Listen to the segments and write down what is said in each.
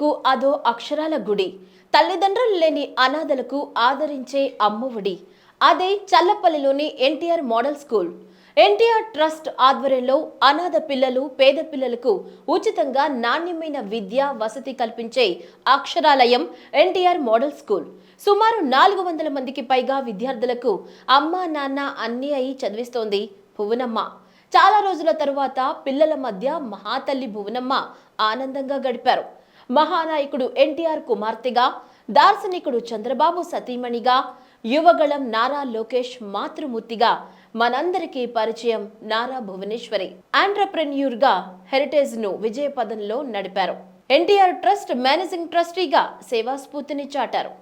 పేదలకు అదో అక్షరాల గుడి. తల్లిదండ్రులు లేని అనాథలకు ఆదరించే అమ్మఒడి. అదే చల్లపల్లిలోని NTR model school. NTR trust ఆధ్వర్యంలో అనాథ పిల్లలు పేద పిల్లలకు ఉచితంగా నాణ్యమైన విద్య వసతి కల్పించే అక్షరాలయం ఎన్టీఆర్ మోడల్ స్కూల్. సుమారు నాలుగు వందల మందికి పైగా విద్యార్థులకు అమ్మా నాన్న అన్ని అయి చదివిస్తోంది భువనమ్మ. చాలా రోజుల తరువాత పిల్లల మధ్య మహాతల్లి భువనమ్మ ఆనందంగా గడిపారు. మహానాయకుడు ఎన్టీఆర్ కుమార్తెగా దార్శనికుడు చంద్రబాబు సతీమణిగా యువగళం నారా లోకేష్ మాతృమూర్తిగా మనందరికీ పరిచయం నారా భువనేశ్వరి. ఆంట్రప్రెన్యూర్గా హెరిటేజ్ను విజయపదంలో నడిపారు. ఎన్టీఆర్ ట్రస్ట్ మేనేజింగ్ ట్రస్టీగా సేవా స్ఫూర్తిని చాటారు.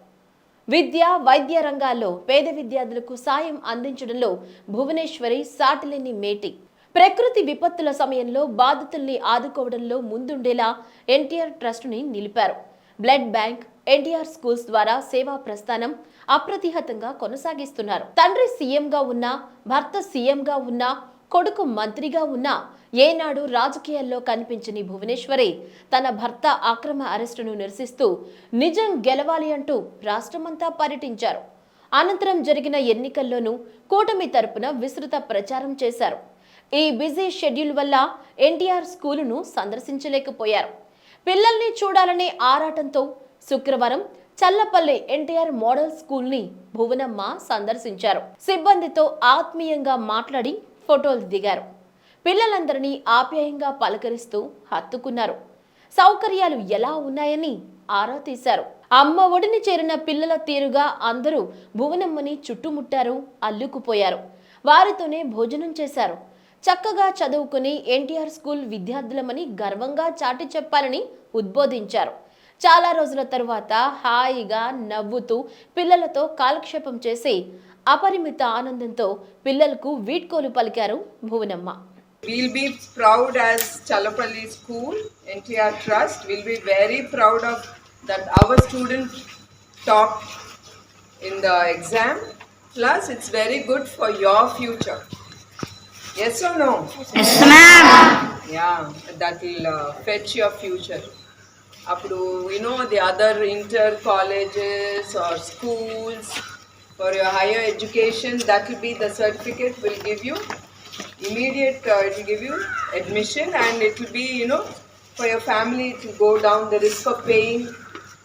విద్య వైద్య రంగాల్లో పేద విద్యార్థులకు సాయం అందించడంలో భువనేశ్వరి సాటిలేని మేటి. ప్రకృతి విపత్తుల సమయంలో బాధితుల్ని ఆదుకోవడంలో ముందుండేలా ఎన్టీఆర్ ట్రస్టుని నిలిపారు. బ్లడ్ బ్యాంక్ ఎన్టీఆర్ స్కూల్స్ ద్వారా సేవా ప్రస్థానం అప్రతిహతంగా కొనసాగిస్తున్నారు. తండ్రి సీఎంగా ఉన్నా భర్త సీఎంగా ఉన్నా కొడుకు మంత్రిగా ఉన్నా ఏనాడు రాజకీయాల్లో కనిపించని భువనేశ్వరి తన భర్త అక్రమ అరెస్టును నిరసిస్తూ నిజం గెలవాలి అంటూ రాష్ట్రమంతా పర్యటించారు. అనంతరం జరిగిన ఎన్నికల్లోనూ కూటమి తరపున విస్తృత ప్రచారం చేశారు. ఈ బిజీ షెడ్యూల్ వల్ల ఎన్టీఆర్ స్కూలును సందర్శించలేకపోయారు. పిల్లల్ని చూడాలనే ఆరాటంతో శుక్రవారం చల్లపల్లి ఎన్టీఆర్ మోడల్ స్కూల్ని భువనమ్మ సందర్శించారు. సిబ్బందితో ఆత్మీయంగా మాట్లాడి ఫోటోలు దిగారు. పిల్లలందరినీ ఆప్యాయంగా పలకరిస్తూ హత్తుకున్నారు. సౌకర్యాలు ఎలా ఉన్నాయని ఆరా తీశారు. అమ్మ ఒడిని చేరిన పిల్లల తీరుగా అందరూ భువనమ్మని చుట్టుముట్టారు అల్లుకుపోయారు. వారితోనే భోజనం చేశారు. చక్కగా చదువుకుని ఎన్టీఆర్ స్కూల్ విద్యార్థులమని గర్వంగా చాటి చెప్పాలని ఉద్బోధించారు చాలా రోజుల తరువాత హాయిగా నవ్వుతూ పిల్లలతో కాలక్షేపం చేసి అపరిమిత ఆనందంతో పిల్లలకు వీడ్కోలు పలికారు Bhuvanamma We'll be proud as Chalapalli School, NTR Trust. We'll be very proud of that our student topped in the exam. Plus, it's very good for your future. Yes or no? Yes, ma'am. Yeah, that will uh, fetch your future. Apro, you know the other inter colleges or schools for your higher education, that will be the certificate will give you immediate, uh, it will give you admission and it will be, you know, for your family to go down the risk of paying.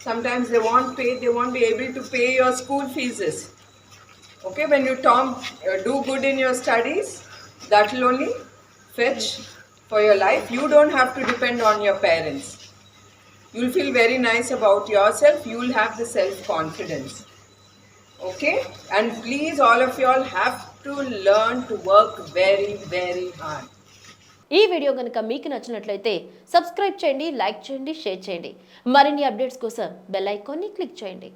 Sometimes they won't pay, they won't be able to pay your school fees. Okay, when you talk, uh, do good in your studies, that will only fetch for your life. You don't have to depend on your parents. You'll feel very nice about yourself. You'll have the self confidence. Okay, and please, all of you all have to learn to work very, very hard. ఈ video కనుక మీకు నచ్చినట్లయితే subscribe చేయండి like చేయండి share చేయండి మరిన్ని updates కోసం bell ఐకాన్ని క్లిక్ చేయండి